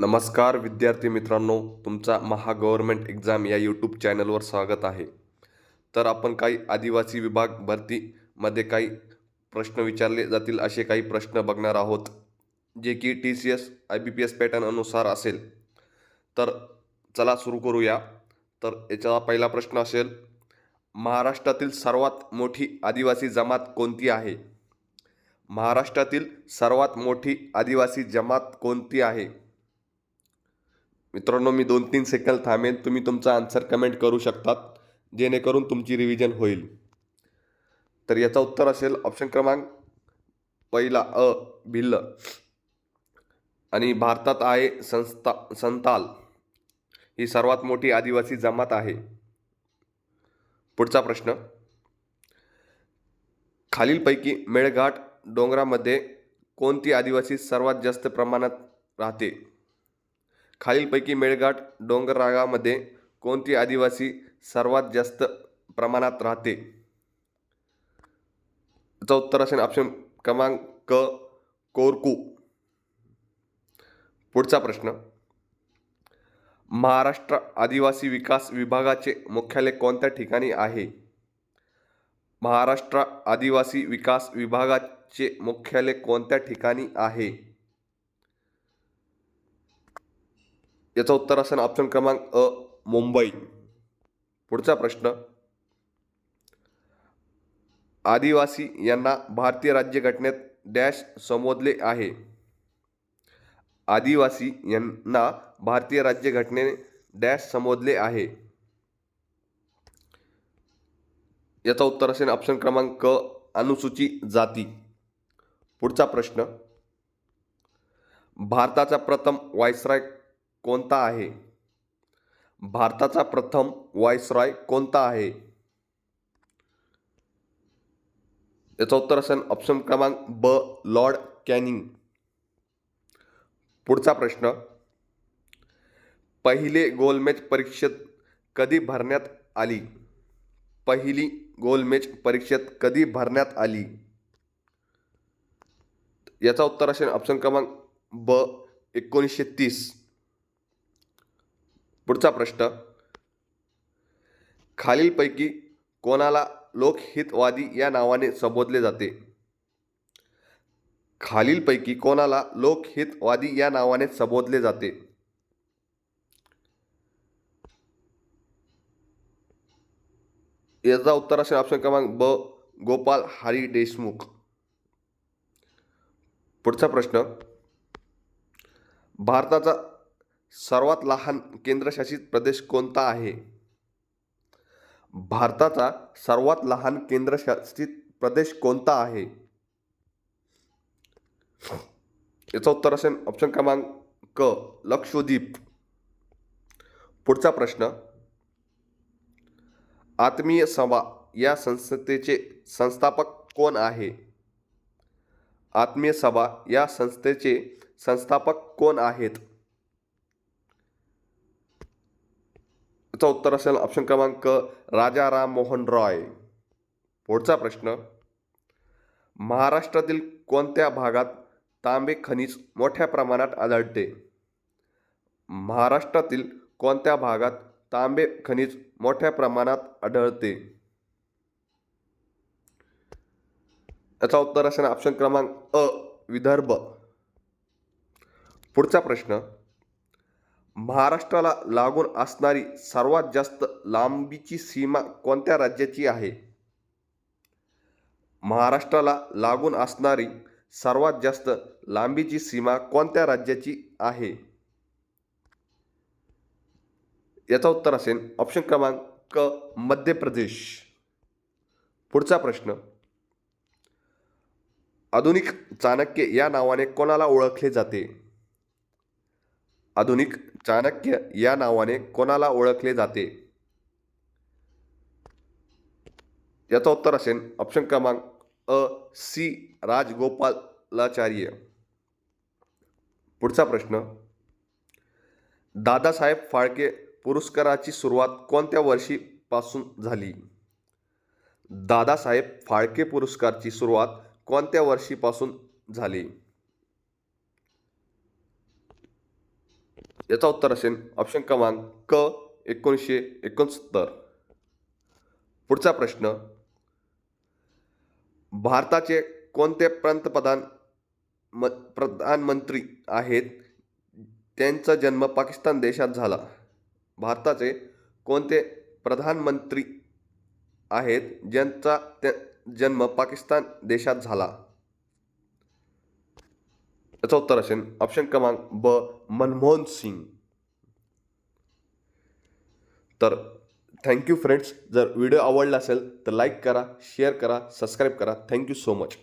नमस्कार विद्यार्थी मित्रांनो. तुमचा महा गव्हर्नमेंट एक्झाम या यूट्यूब चॅनलवर स्वागत आहे. तर आपण काही आदिवासी विभाग भरतीमध्ये काही प्रश्न विचारले जातील असे काही प्रश्न बघणार आहोत जे की T C S I B P S pattern अनुसार असेल. तर चला सुरू करूया. तर याचा पहिला प्रश्न असेल महाराष्ट्रातील सर्वात मोठी आदिवासी जमात कोणती आहे? महाराष्ट्रातील सर्वात मोठी आदिवासी जमात कोणती आहे? मित्रांनो मी दोन तीन सेकंद थांबेन. तुम्ही तुमचा आन्सर कमेंट करू शकतात जेणेकरून तुमची रिव्हिजन होईल. तर याचा उत्तर असेल ऑप्शन क्रमांक पहिला अ भिल्ल. आणि भारतात आहे संस्था संताल. ही सर्वात मोठी आदिवासी जमात आहे. पुढचा प्रश्न. खालीलपैकी मेळघाट डोंगरामध्ये कोणती आदिवासी सर्वात जास्त प्रमाणात राहते? खालीलपैकी मेळघाट डोंगररागामध्ये कोणती आदिवासी सर्वात जास्त प्रमाणात राहते? याचं उत्तर असेल ऑप्शन क्रमांक क कोरकू. पुढचा प्रश्न. महाराष्ट्र आदिवासी विकास विभागाचे मुख्यालय कोणत्या ठिकाणी आहे? महाराष्ट्र आदिवासी विकास विभागाचे मुख्यालय कोणत्या ठिकाणी आहे? याचं उत्तर असेल ऑप्शन क्रमांक अ मुंबई. पुढचा प्रश्न. आदिवासी यांना भारतीय राज्यघटनेत डॅश संबोधले आहे. आदिवासी यांना भारतीय राज्यघटनेने डॅश संबोधले आहे. याचा उत्तर असेल ऑप्शन क्रमांक क अनुसूची जाती. पुढचा प्रश्न. भारताचा प्रथम वायसराय कोणता आहे? भारताचा प्रथम व्हायसरॉय कोणता आहे? याचं उत्तर असेल ऑप्शन क्रमांक ब लॉर्ड कॅनिंग. पुढचा प्रश्न. पहिले गोलमेज परीक्षेत कधी भरण्यात आली? पहिली गोलमेज परीक्षेत कधी भरण्यात आली? याचा उत्तर असेल ऑप्शन क्रमांक ब एकोणीसशे तीस. पुढचा प्रश्न. खालीलपैकी कोणाला लोकहितवादी या नावाने संबोधले जाते? खालीलपैकी कोणाला लोकहितवादी या नावाने संबोधले जाते? याचा उत्तर असेल ऑप्शन क्रमांक ब गोपाल हरी देशमुख. पुढचा प्रश्न. भारताचा सर्वात लहान केंद्रशासित प्रदेश कोणता आहे? भारताचा सर्वात लहान केंद्रशासित प्रदेश कोणता आहे? याचं उत्तर असेल ऑप्शन क्रमांक क लक्षद्वीप. पुढचा प्रश्न आत्मीय सभा या संस्थेचे संस्थापक कोण आहे? आत्मीय सभा या संस्थेचे संस्थापक कोण आहेत? याचं उत्तर असेल ऑप्शन क्रमांक राजा राम मोहन रॉय. पुढचा प्रश्न महाराष्ट्रातील कोणत्या भागात तांबे खनिज मोठ्या प्रमाणात आढळते? महाराष्ट्रातील कोणत्या भागात तांबे खनिज मोठ्या प्रमाणात आढळते? याचा उत्तर असेल ऑप्शन क्रमांक अ विदर्भ. पुढचा प्रश्न महाराष्ट्राला लागून असणारी सर्वात जास्त लांबीची सीमा कोणत्या राज्याची आहे? महाराष्ट्राला लागून असणारी सर्वात जास्त लांबीची सीमा कोणत्या राज्याची आहे? याचा उत्तर असेल ऑप्शन क्रमांक क मध्य प्रदेश. पुढचा प्रश्न. आधुनिक चाणक्य या नावाने कोणाला ओळखले जाते? आधुनिक चाणक्य या नावाने कोणाला ओळखले जाते? याचं उत्तर असेल ऑप्शन क्रमांक अ सी राजगोपालाचार्य. पुढचा प्रश्न. दादासाहेब फाळके पुरस्काराची सुरुवात कोणत्या वर्षीपासून झाली? दादासाहेब फाळके पुरस्कारची सुरुवात कोणत्या वर्षीपासून झाली? याचा उत्तर असेल ऑप्शन क्रमांक क एकोणीसशे एकोणसत्तर. पुढचा प्रश्न भारताचे कोणते पंतप्रधान म प्रधानमंत्री आहेत? त्यांचा जन्म पाकिस्तान देशात झाला. भारताचे कोणते प्रधानमंत्री आहेत? ज्यांचा त्या जन्म पाकिस्तान देशात झाला. याचं उत्तर असेल ऑप्शन क्रमांक ब मनमोहन सिंग. तर थँक्यू फ्रेंड्स जर व्हिडिओ आवडला असेल तर लाईक करा शेअर करा सबस्क्राईब करा. Thank you so much